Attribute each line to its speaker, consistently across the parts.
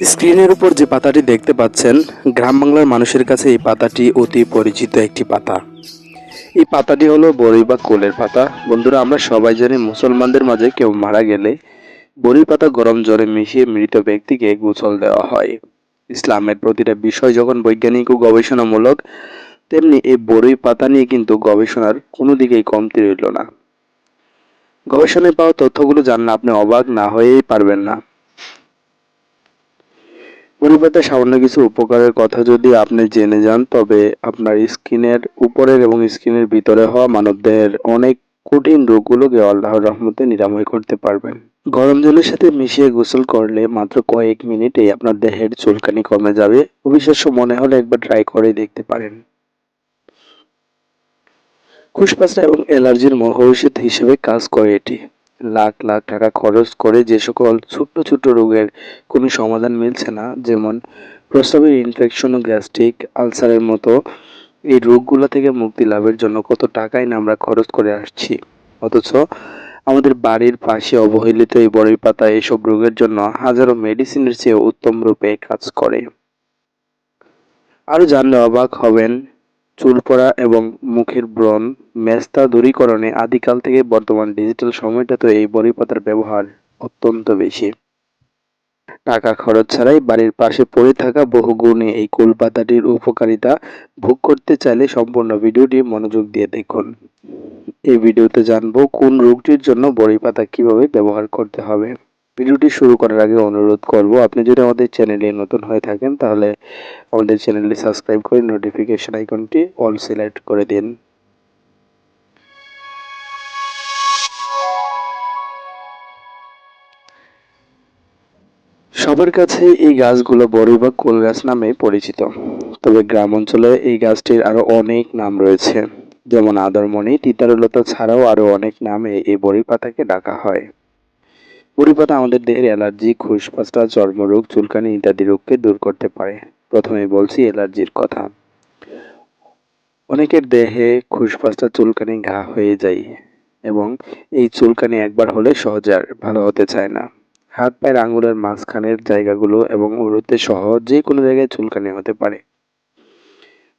Speaker 1: স্ক্রিনের উপর যে পাতাটি দেখতে পাচ্ছেন, গ্রাম বাংলার মানুষের কাছে এই পাতাটি অতি পরিচিত একটি পাতা। এই পাতাটি হলো বড়ি বা কোলের পাতা। বন্ধুরা, আমরা সবাই জানি মুসলমানদের মাঝে কেউ মারা গেলে বড়ির পাতা গরম জলে মিশিয়ে মৃত ব্যক্তিকে গোসল দেওয়া হয়। ইসলামের প্রতিটা বিষয় যখন বৈজ্ঞানিক ও গবেষণামূলক, তেমনি এই বড়ই পাতা নিয়ে কিন্তু গবেষণার কোনো দিকেই কমতি রইল না। গবেষণায় পাওয়া তথ্যগুলো জানলে আপনি অবাক না হয়েই পারবেন না। পরিপাতা সামান্য কিছু উপকারের কথা যদি আপনি জেনে যান, তবে আপনার স্কিনের উপরের এবং স্কিনের ভিতরে হওয়া মানবদেহের অনেক কঠিন রোগগুলোকে আল্লাহর রহমতে নিরাময় করতে পারবেন। গরম জলের সাথে মিশিয়ে গোসল করলে মাত্র কয়েক মিনিটেই আপনার দেহের চুলকানি কমে যাবে। অবিশ্বাস্য মনে হলে একবার ট্রাই করে দেখতে পারেন। খুশপাসরা এবং অ্যালার্জির মহৌষধ হিসেবে কাজ করে এটি। লাখ লাখ টাকা খরচ করে যে সকল ছোট্ট ছোট্ট রোগের কোনো সমাধান মিলছে না। যেমন প্রস্রাবের ইনফেকশন ও গ্যাস্ট্রিক আলসারের মতো এই রোগগুলো থেকে মুক্তি লাভের জন্য কত টাকাই না আমরা খরচ করে আসছি। অথচ আমাদের বাড়ির পাশে অবহেলিত এই বড়ই পাতা এসব রোগের জন্য হাজারো মেডিসিনের চেয়ে উত্তম রূপে কাজ করে। আরও জানলে অবাক হবেন চুল পড়া এবং মুখের ব্রণ, মেস্তা দূরীকরণে আদিকাল থেকে বর্তমান ডিজিটাল সময়টাতে এই বড়ি পাতার ব্যবহার অত্যন্ত বেশি। টাকা খরচ ছাড়াই বাড়ির পাশে পড়ে থাকা বহু গুণে এই কুল পাতাটির উপকারিতা ভোগ করতে চাইলে সম্পূর্ণ ভিডিওটি মনোযোগ দিয়ে দেখুন। এই ভিডিওতে জানব কোন রোগটির জন্য বড়ি পাতা কীভাবে ব্যবহার করতে হবে। ভিডিওটি শুরু করার আগে অনুরোধ করব, আপনি যদি আমাদের চ্যানেলে নতুন হয়ে থাকেন, তাহলে আমাদের চ্যানেলটি সাবস্ক্রাইব করে নোটিফিকেশন আইকনটি অল সিলেক্ট করে দিন। সবার কাছে এই গাছগুলো বড়ই বা কোল গাছ নামে পরিচিত, তবে গ্রাম অঞ্চলে এই গাছটির আরও অনেক নাম রয়েছে। যেমন আদরমণি, তিতারলতা ছাড়াও আরও অনেক নামে এই বড়ি পাতাকে ডাকা হয়। বড়ি পাতা আমাদের দেহের অ্যালার্জি খুশপাসটা চর্মরোগ, চুলকানি ইত্যাদি রোগকে দূর করতে পারে। প্রথমে বলছি অ্যালার্জির কথা। অনেকের দেহে খুশপাসটা চুলকানি ঘা হয়ে যায় এবং এই চুলকানি একবার হলে সহজে আর ভালো হতে চায় না। হাত, পায়ের আঙুলের মাঝখানের জায়গাগুলো এবং উরুতে সহ যে কোনো জায়গায় চুলকানি হতে পারে।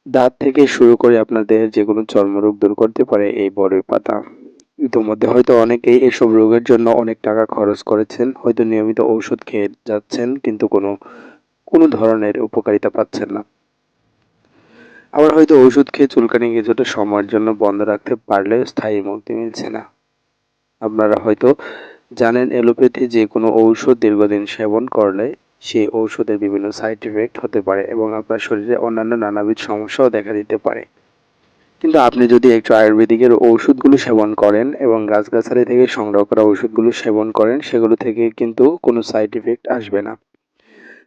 Speaker 1: দাঁত থেকে শুরু করে আপনার দেহের যে কোনো চর্মরোগ দূর করতে পারে এই বড়ই পাতা। ইতোমধ্যে হয়তো অনেকেই এসব রোগের জন্য অনেক টাকা খরচ করেছেন, হয়তো নিয়মিত ঔষধ খেয়ে যাচ্ছেন, কিন্তু কোনো কোনো ধরনের উপকারিতা পাচ্ছেন না। আবার হয়তো ওষুধ খেয়ে চুলকানি কিছুটা সময়ের জন্য বন্ধ রাখতে পারলে স্থায়ী মুক্তি মিলছে না। আপনারা হয়তো জানেন এলোপ্যাথি যে কোনো ঔষধ দীর্ঘদিন সেবন করলে সেই ঔষধের বিভিন্ন সাইড ইফেক্ট হতে পারে এবং আপনার শরীরে অন্যান্য নানাবিধ সমস্যাও দেখা দিতে পারে। কিন্তু আপনি যদি একটু আয়ুর্বেদিকের ওষুধগুলো সেবন করেন এবং গাছগাছালি থেকে সংগ্রহ করা ওষুধগুলো সেবন করেন, সেগুলো থেকে কিন্তু কোনো সাইড ইফেক্ট আসবে না।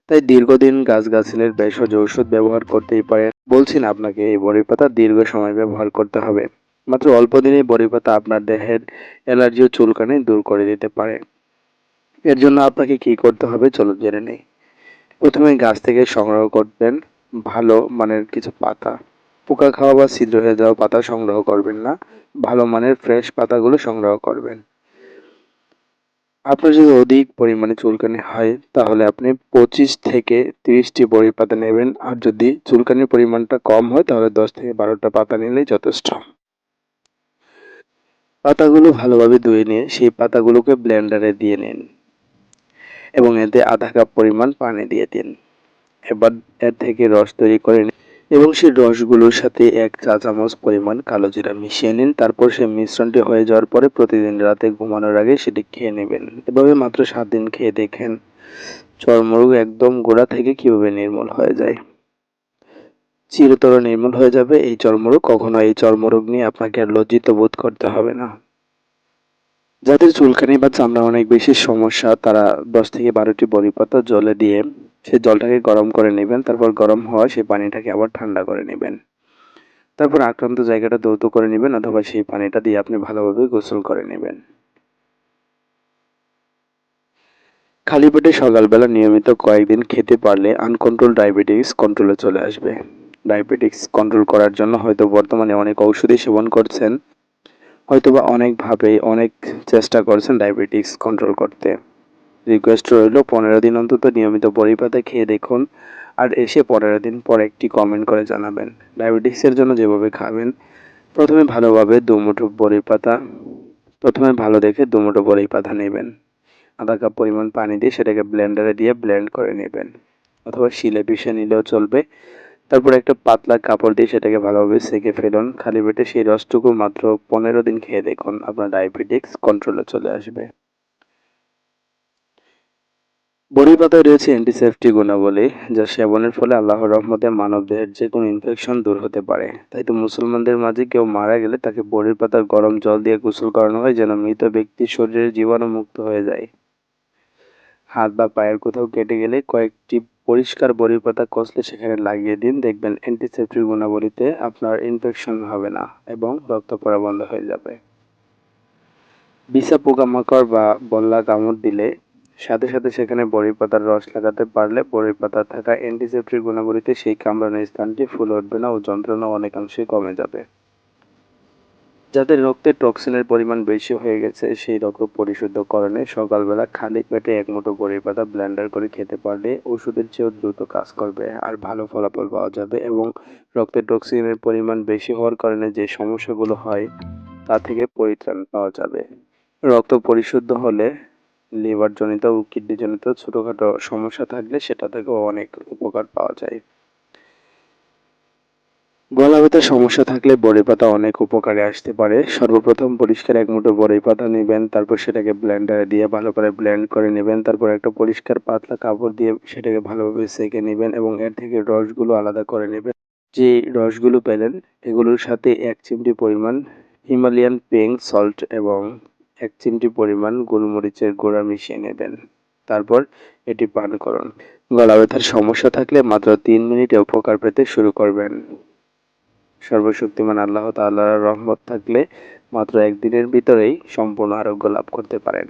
Speaker 1: তাই দীর্ঘদিন গাছগাছালির ভেষজ ওষুধ ব্যবহার করতেই পারেন। বলছি না আপনাকে, এই বড়ি পাতা দীর্ঘ সময় ব্যবহার করতে হবে। মাত্র অল্প দিনেই বড়ি পাতা আপনার দেহের অ্যালার্জি ও চুলকানি দূর করে দিতে পারে। এর জন্য আপনাকে কি করতে হবে চলো জেনে নেই। প্রথমে গাছ থেকে সংগ্রহ করবেন ভালো মানের কিছু পাতা। পোকা খাওয়া বা ছিদ্র হয়ে যাওয়া পাতা সংগ্রহ করবেন না। ভালো মানের ফ্রেশ পাতাগুলো সংগ্রহ করবেন। আপনার যদি অধিক পরিমাণে চুলকানি হয়, তাহলে আপনি পঁচিশ থেকে তিরিশটি বড়ি পাতা নেবেন। আর যদি চুলকানির পরিমাণটা কম হয়, তাহলে দশ থেকে বারোটা পাতা নিলেই যথেষ্ট। পাতাগুলো ভালোভাবে ধুয়ে নিয়ে সেই পাতাগুলোকে ব্লেন্ডারে দিয়ে নিন এবং এতে আধা কাপ পরিমাণ পানি দিয়ে দিন। এবার এর থেকে রস তৈরি করে নিন। এবং সেই রসগুলোর সাথে এক চা চামচ পরিমাণ কালো জিরা মিশিয়ে নিন। তারপর সেই মিশ্রণটি হয়ে যাওয়ার পরে প্রতিদিন রাতে ঘুমানোর আগে সেটি খেয়ে নেবেন। এভাবে মাত্র সাত দিন খেয়ে দেখেন চর্মরোগ একদম গোড়া থেকে কীভাবে নির্মূল হয়ে যায়। চিরতর নির্মূল হয়ে যাবে এই চর্মরোগ। কখনো এই চর্মরোগ নিয়ে আপনাকে আর লজ্জিত বোধ করতে হবে না। যাদের চুলকানি বা চামড়া অনেক বেশি সমস্যা, তারা দশ থেকে বারোটি বড়ি পাতা জলে দিয়ে সে জলটাকে গরম করে নেবেন, তারপর গরম হওয়া সেই পানিটাকে আবার ঠান্ডা করে নেবেন। তারপর আক্রান্ত জায়গাটা দৌত করে নেবেন অথবা সেই পানিটা দিয়ে আপনি ভালোভাবে গোসল করে নেবেন। খালি পেটে সকালবেলা নিয়মিত কয়েকদিন খেতে পারলে আনকন্ট্রোল ডায়াবেটিস কন্ট্রোলে চলে আসবে। ডায়াবেটিক্স কন্ট্রোল করার জন্য হয়তো বর্তমানে অনেক ঔষধি সেবন করছেন, হয়তোবা অনেকভাবে অনেক চেষ্টা করছেন ডায়াবেটিক্স কন্ট্রোল করতে। রিকোয়েস্ট রইল, পনেরো দিন অন্তত নিয়মিত বড়ি পাতা খেয়ে দেখুন আর এসে পনেরো দিন পর একটি কমেন্ট করে জানাবেন। ডায়াবেটিক্সের জন্য যেভাবে খাবেন, প্রথমে ভালোভাবে দুমুঠো বড়ি পাতা প্রথমে ভালো দেখে দুমুঠো বড়ি পাতা নেবেন। আধা কাপ পরিমাণ পানি দিয়ে সেটাকে ব্লেন্ডারে দিয়ে ব্লেন্ড করে নেবেন। অথবা শিলে পিষে নিলেও চলবে। তারপর একটা পাতলা কাপড় দিয়ে সেটাকে ভালোভাবে সেকে ফেলুন। খালি পেটে সেই রসটুকু মাত্র পনেরো দিন খেয়ে দেখুন, আপনার ডায়াবেটিক্স কন্ট্রোলে চলে আসবে। বড়ি পাতায় রয়েছে অ্যান্টিসেপটি গুণাবলী, যা সেবনের ফলে আল্লাহর রহমতে মানবদেহের যে কোনো ইনফেকশন দূর হতে পারে। তাই তো মুসলমানদের মাঝে কেউ মারা গেলে তাকে বড়ির পাতার গরম জল দিয়ে গোসল করানো হয় যেন মৃত ব্যক্তির শরীরের জীবাণু মুক্ত হয়ে যায়। হাত বা পায়ের কোথাও কেটে গেলে কয়েকটি পরিষ্কার বড়ির পাতা কষলে সেখানে লাগিয়ে দিন। দেখবেন অ্যান্টিসেপটিক গুণাবলীতে আপনার ইনফেকশন হবে না এবং রক্ত পড়া বন্ধ হয়ে যাবে। বিষা পোকামাকড় বা বল্লা কামড় দিলে সাথে সাথে সেখানে বড়ি পাতার রস লাগাতে পারলে বড়ি পাতা থাকা অ্যান্টিসেপ্টিক গুণাবলীতে সেই কামড়ানোর স্থানটি ফুলে উঠবে না ও যন্ত্রণা অনেকাংশে কমে যাবে। যাদের রক্তে টক্সিনের পরিমাণ বেশি হয়ে গেছে, সেই রক্ত পরিশুদ্ধকরণে সকালবেলা খালি পেটে এক মুঠো বড়ি পাতা ব্লেন্ডার করে খেতে পারলে ওষুধের চেয়েও দ্রুত কাজ করবে আর ভালো ফলাফল পাওয়া যাবে এবং রক্তে টক্সিনের পরিমাণ বেশি হওয়ার কারণে যে সমস্যাগুলো হয়, তা থেকে পরিত্রাণ পাওয়া যাবে। রক্ত পরিশুদ্ধ হলে লিভার জনিত ও কিডনি জনিত ছোটোখাটো সমস্যা থাকলে সেটা থেকেও অনেক উপকার পাওয়া যায়। গলা ব্যথার সমস্যা থাকলে বড়ি পাতা অনেক উপকারে আসতে পারে। সর্বপ্রথম পরিষ্কার এক মুঠো বড়ি পাতা নেবেন, তারপর সেটাকে ব্লেন্ডারে দিয়ে ভালো করে ব্লেন্ড করে নেবেন, তারপর একটা পরিষ্কার পাতলা কাপড় দিয়ে সেটাকে ভালোভাবে সেকে নেবেন এবং এর থেকে রসগুলো আলাদা করে নেবেন। যে রসগুলো পেলেন, এগুলোর সাথে এক চিমটি পরিমাণ হিমালয়ান পেং সল্ট এবং এক চিমটি পরিমাণ গোলমরিচের গুঁড়া মিশিয়ে নেবেন। তারপর এটি পান করুন। গলা ব্যথার সমস্যা থাকলে মাত্র তিন মিনিটে উপকার পেতে শুরু করবেন। সর্বশক্তিমান আল্লাহ তাল্লাহর রহমত থাকলে মাত্র একদিনের ভিতরেই সম্পূর্ণ আরোগ্য লাভ করতে পারেন।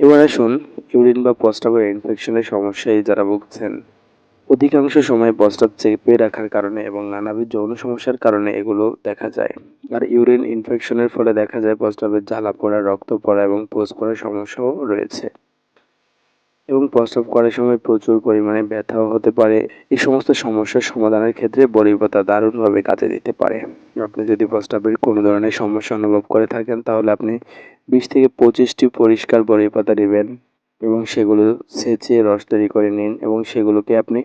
Speaker 1: এবার আসুন ইউরিন বা প্রস্রাবের ইনফেকশনের সমস্যায় যারা ভুগছেন। অধিকাংশ সময় প্রস্রাব চেপে রাখার কারণে এবং নানাবিধ যৌন সমস্যার কারণে এগুলো দেখা যায়। আর ইউরিন ইনফেকশনের ফলে দেখা যায় প্রস্রাবের জ্বালা পড়া, রক্ত পড়া এবং পোষ পড়ার সমস্যাও রয়েছে। এবং প্রস্রাব করার সময় প্রচুর পরিমাণে ব্যথাও হতে পারে। এই সমস্ত সমস্যার সমাধানের ক্ষেত্রে বড়ি পাতা দারুণভাবে কাজে দিতে পারে। আপনি যদি প্রস্রাবের কোনো ধরনের সমস্যা অনুভব করে থাকেন, তাহলে আপনি বিশ থেকে পঁচিশটি পরিষ্কার বড়ি পাতা নেবেন এবং সেগুলো ছেঁচে রস তৈরি করে নিন এবং সেগুলোকে আপনি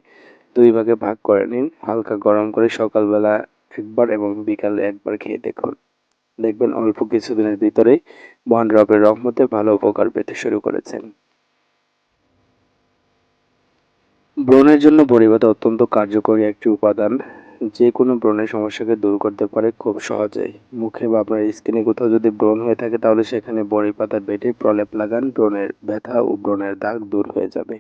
Speaker 1: দুই ভাগে ভাগ করে নিন। হালকা গরম করে সকালবেলা একবার এবং বিকালে একবার খেয়ে দেখুন। দেখবেন অল্প কিছুদিনের ভিতরেই মহান রবের রহমতে ভালো উপকার পেতে শুরু করেছেন। ব্রণের জন্য বড়িপাতা অত্যন্ত কার্যকরী একটি উপাদান। যে কোনো ব্রণের সমস্যাকে দূর করতে পারে খুব সহজেই। মুখে বা আপনার স্কিনে কোথাও যদি ব্রণ হয়ে থাকে, তাহলে সেখানে বড়ি পাতা বেটে প্রলেপ লাগান, ব্রণের ব্যথা ও ব্রণের দাগ দূর হয়ে যাবে।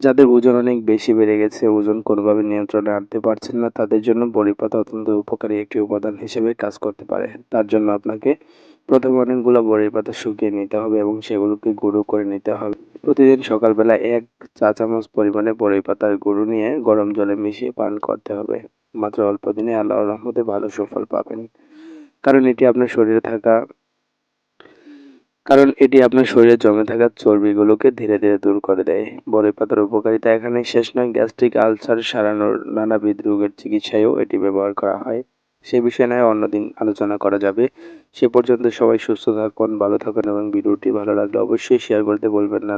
Speaker 1: যাদের ওজন অনেক বেশি বেড়ে গেছে, ওজন কোনোভাবে নিয়ন্ত্রণে আনতে পারছেন না, তাদের জন্য বড়ি পাতা অত্যন্ত উপকারী একটি উপাদান হিসেবে কাজ করতে পারে। তার জন্য আপনাকে প্রথমে অনেকগুলো বড়ির পাতা শুকিয়ে নিতে হবে এবং সেগুলোকে গুঁড়ো করে নিতে হবে। প্রতিদিন সকালবেলা এক চা চামচ পরিমাণে বড়ি পাতার গুঁড়ো নিয়ে গরম জলে মিশিয়ে পান করতে হবে। মাত্র অল্প দিনে আল্লাহর রহমতে ভালো সুফল পাবেন। কারণ এটি আপনার শরীরে থাকা কারণ এটি আপনার শরীরে জমে থাকা চর্বিগুলোকে ধীরে ধীরে দূর করে দেয়। বড়ই পাতার উপকারিতা এখানে শেষ নয়, গ্যাস্ট্রিক আলসার সারানোর নানাবিধ রোগের চিকিৎসায়ও এটি ব্যবহার করা হয়। সে বিষয়ে নয় অন্যদিন আলোচনা করা যাবে। সে পর্যন্ত সবাই সুস্থ থাকুন, ভালো থাকুন এবং ভিডিওটি ভালো লাগলে অবশ্যই শেয়ার করতে বলবেন না।